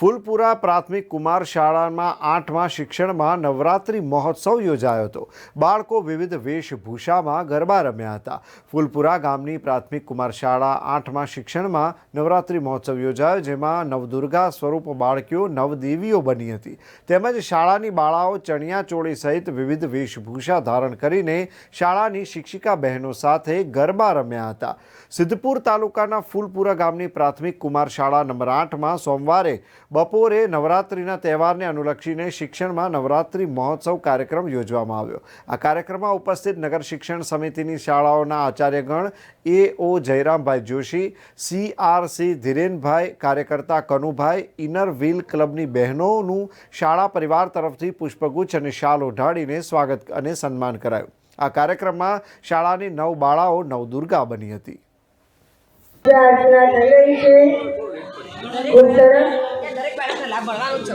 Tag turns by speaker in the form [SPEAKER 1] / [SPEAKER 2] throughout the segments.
[SPEAKER 1] ફૂલપુરા પ્રાથમિક કુમાર શાળામાં આઠમા શિક્ષણમાં નવરાત્રિ મહોત્સવ યોજાયો હતો. બાળકો વિવિધ વેશભૂષામાં ગરબા રમ્યા હતા. ફૂલપુરા ગામની પ્રાથમિક કુમાર શાળા આઠમા શિક્ષણમાં નવરાત્રિ મહોત્સવ યોજાયો, જેમાં નવદુર્ગા સ્વરૂપ બાળકીઓ નવદેવીઓ બની હતી. તેમજ શાળાની બાળાઓ ચણિયા ચોળી સહિત વિવિધ વેશભૂષા ધારણ કરીને શાળાની શિક્ષિકા બહેનો સાથે ગરબા રમ્યા હતા. સિદ્ધપુર તાલુકાના ફૂલપુરા ગામની પ્રાથમિક કુમાર શાળા નંબર આઠમાં સોમવારે બપોરે નવરાત્રિના તહેવારને અનુલક્ષીને શિક્ષણમાં નવરાત્રિ મહોત્સવ કાર્યક્રમ યોજવામાં આવ્યો. આ કાર્યક્રમમાં ઉપસ્થિત નગર શિક્ષણ સમિતિની શાળાઓના આચાર્યગણ એ ઓ Jayrambhai Joshi, C R C Dhirenbhai, કાર્યકર્તા કનુભાઈ, ઇનર વ્હીલ ક્લબની બહેનોનું શાળા પરિવાર તરફથી પુષ્પગુચ્છ અને શાલ ઓઢાડીને સ્વાગત અને સન્માન કરાયું. આ કાર્યક્રમમાં શાળાની નવ બાળાઓ નવદુર્ગા બની હતી.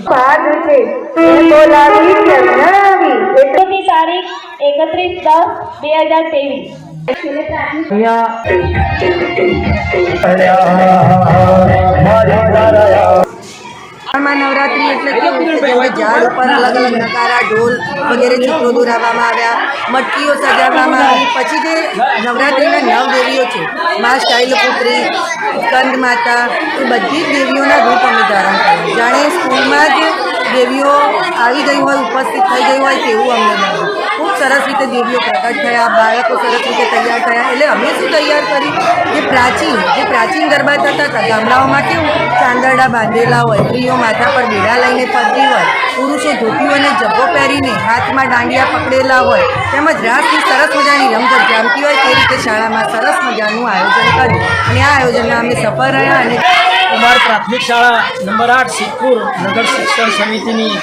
[SPEAKER 2] પ્રાર્થના છે એટલે
[SPEAKER 3] ની તારીખ એકત્રીસ દસ બે હજાર ત્રેવીસ
[SPEAKER 4] આમાં નવરાત્રી એટલે કેવું ઝાડ ઉપર અલગ અલગ નકારા, ઢોલ વગેરે ચિત્રો દોરાવવામાં આવ્યા, મટકીઓ સજાવવામાં આવી. પછી જે નવરાત્રિના નવ દેવીઓ છે, મા શૈલપુત્રી સ્કંદ માતા, એ બધી જ દેવીઓના રૂપ અમે ધારણ કર્યા. જાણે સ્કૂલમાં જ દેવીઓ આવી ગઈ હોય, ઉપસ્થિત થઈ ગઈ હોય તેવું અમને લાગ્યું ખૂબ સરસ રીતે દેવીઓ પ્રગટ થયા, બાળકો સરસ રીતે તૈયાર થયા. એટલે અમે શું તૈયાર કરી? જે પ્રાચીન જે પ્રાચીન ગરબા થતા હતા, ગામડાઓમાં કેવું? ચાંદરડા બાંધેલા હોય, સ્ત્રીઓ માથા પર બેડા લઈને ફરતી હોય, પુરુષો ધોતીઓ અને જબ્બો પહેરીને હાથમાં દાંડિયા પકડેલા હોય, તેમજ રાસની સરસ મજાની રમઝટ જામતી હોય તે રીતે શાળામાં સરસ મજાનું આયોજન કર્યું. અને આ આયોજનમાં અમે સફળ રહ્યા અને
[SPEAKER 5] કુમાર પ્રાથમિક શાળા નંબર આઠ સિદ્ધપુર નગર શિક્ષણ સમિતિની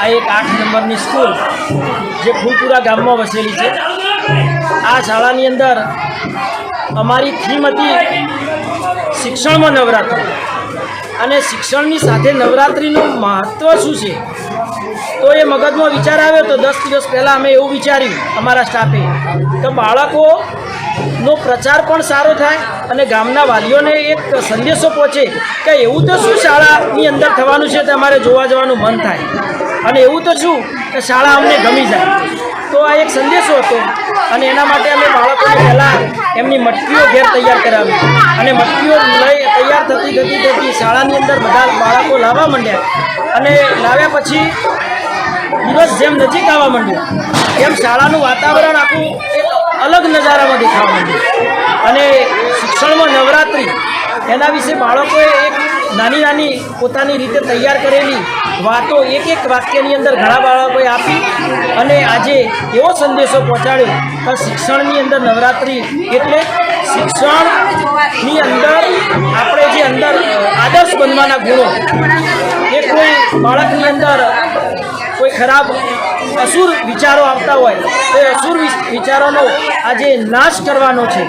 [SPEAKER 5] આ એક આઠ નંબરની સ્કૂલ જે ફૂલપુરા ગામમાં વસેલી છે. આ શાળાની અંદર અમારી થીમ હતી શિક્ષણમાં નવરાત્રિ. અને શિક્ષણની સાથે નવરાત્રિનું મહત્ત્વ શું છે? તો એ મગજમાં વિચાર આવ્યો તો દસ દિવસ પહેલાં અમે એવું વિચાર્યું અમારા સ્ટાફે. તો બાળકોનો પ્રચાર પણ સારો થાય અને ગામના વાલીઓને એક સંદેશો પહોંચે કે એવું તો શું શાળાની અંદર થવાનું છે તમારે જોવા જવાનું મન થાય. અને એવું તો શું કે શાળા અમને ગમી જાય. તો આ એક સંદેશો હતો અને એના માટે અમે બાળકોને પહેલાં એમની મટકીઓ ઘેર તૈયાર કરાવી. અને મટકીઓ લઈ તૈયાર થતી થતી થતી શાળાની અંદર બધા બાળકો લાવવા માંડ્યા. અને લાવ્યા પછી દિવસ જેમ નજીક આવવા માંડ્યો, એમ શાળાનું વાતાવરણ આખું અલગ નજારામાં દેખાવા માંડ્યું. અને શિક્ષણમાં નવરાત્રિ, એના વિશે બાળકોએ એક નાની નાની પોતાની રીતે તૈયાર કરેલી વાતો, એક એક વાક્યની અંદર ઘણા બાળકોએ આપી અને આજે એવો સંદેશો પહોંચાડ્યો કે શિક્ષણની અંદર નવરાત્રિ એટલે શિક્ષણની અંદર આપણે જે અંદર આદર્શ બનવાના ગુણો, એ કોઈ બાળકની અંદર કોઈ ખરાબ અસુર વિચારો આવતા હોય, તો એ અસુર વિચારોનો આજે નાશ કરવાનો છે.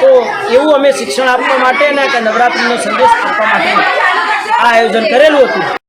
[SPEAKER 5] તો એવું અમે શિક્ષણ આપવા માટે અને નવરાત્રિનો સંદેશ આપવા માટે આ આયોજન કરેલું હતું.